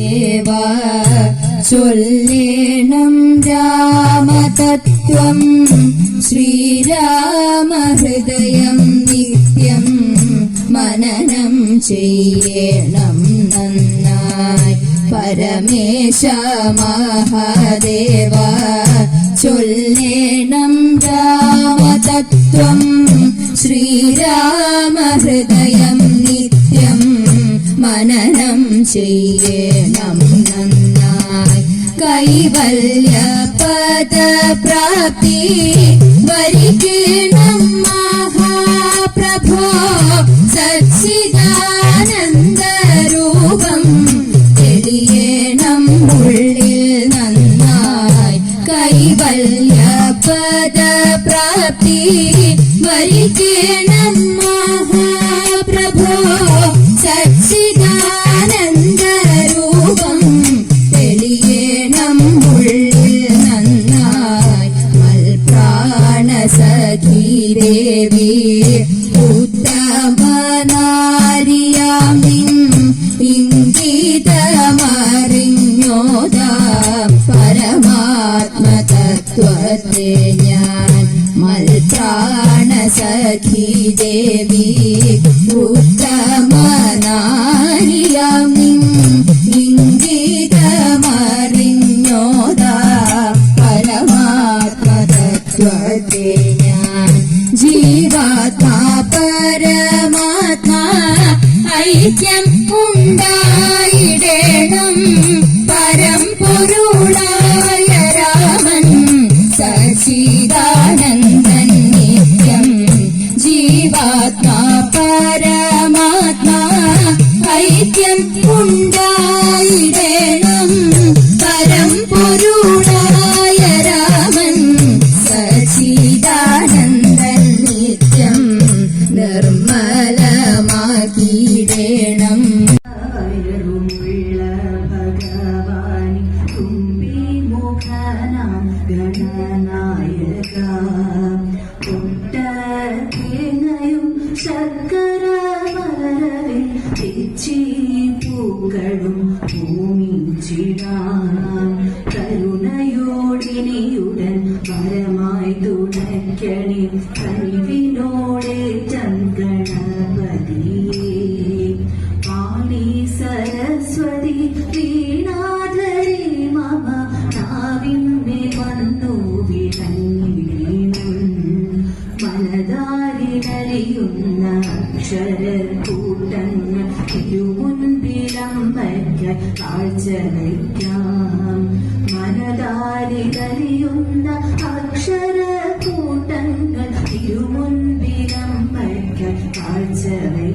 ദേവ ചൊല്ലേണം രാമതത്വം. ശ്രീരാമഹൃദയം നിത്യം മനനം ചെയ്യണം നന്നായി. പരമേശ മഹാദേവ ചൊല്ലേണം രാമതത്വം. ശ്രീരാമഹൃദയം ചെയ്യണം നന്നായി കൈവല്യ പദപ്രാപ്തി വരിക്കണം മഹാപ്രഭോ സച്ചിദാനന്ദരൂപം തെളിയണം ഉള്ളിൽ നന്നായി കൈവല്യ പദപ്രാപ്തി വരിക്കണം മഹാപ്രഭോ ദേവി ഉത്തമനാരിയാം ഇംഗിതമറിഞ്ഞോദ പരമാത്മതത്വത്തെ ഞാൻ മൽപ്രാണസഖീ ദേവി ഉത്തമനാരിയാം പരമാത്മതത്വത്തെ ഞാൻ ജീവാത്മാ പരമാത്മാ ഐക്യം ഉണ്ടായിടേണം. പരമ്പൊരുളായ രാമൻ സച്ചിദാനന്ദൻ നിത്യം. ജീവാത്മാ പരമാത്മാ ഐക്യം ഉണ്ടായിടേണം പുട്ടേങ്ങയും ശർക്കര മലരവിൽ തെച്ചി പൂക്കളും ഭൂമിച്ചിടാം കരുണയോടിനിയുടൻ പരമായി തുടക്കണി കഴിവിനോടെ മനതാരിനലിയുന്ന അക്ഷരക്കൂട്ടങ്ങൾ തിരുമുൻപിലമ്പയ്ക്ക കാഴ്ച കാഴ്ച വയ്ക്കാം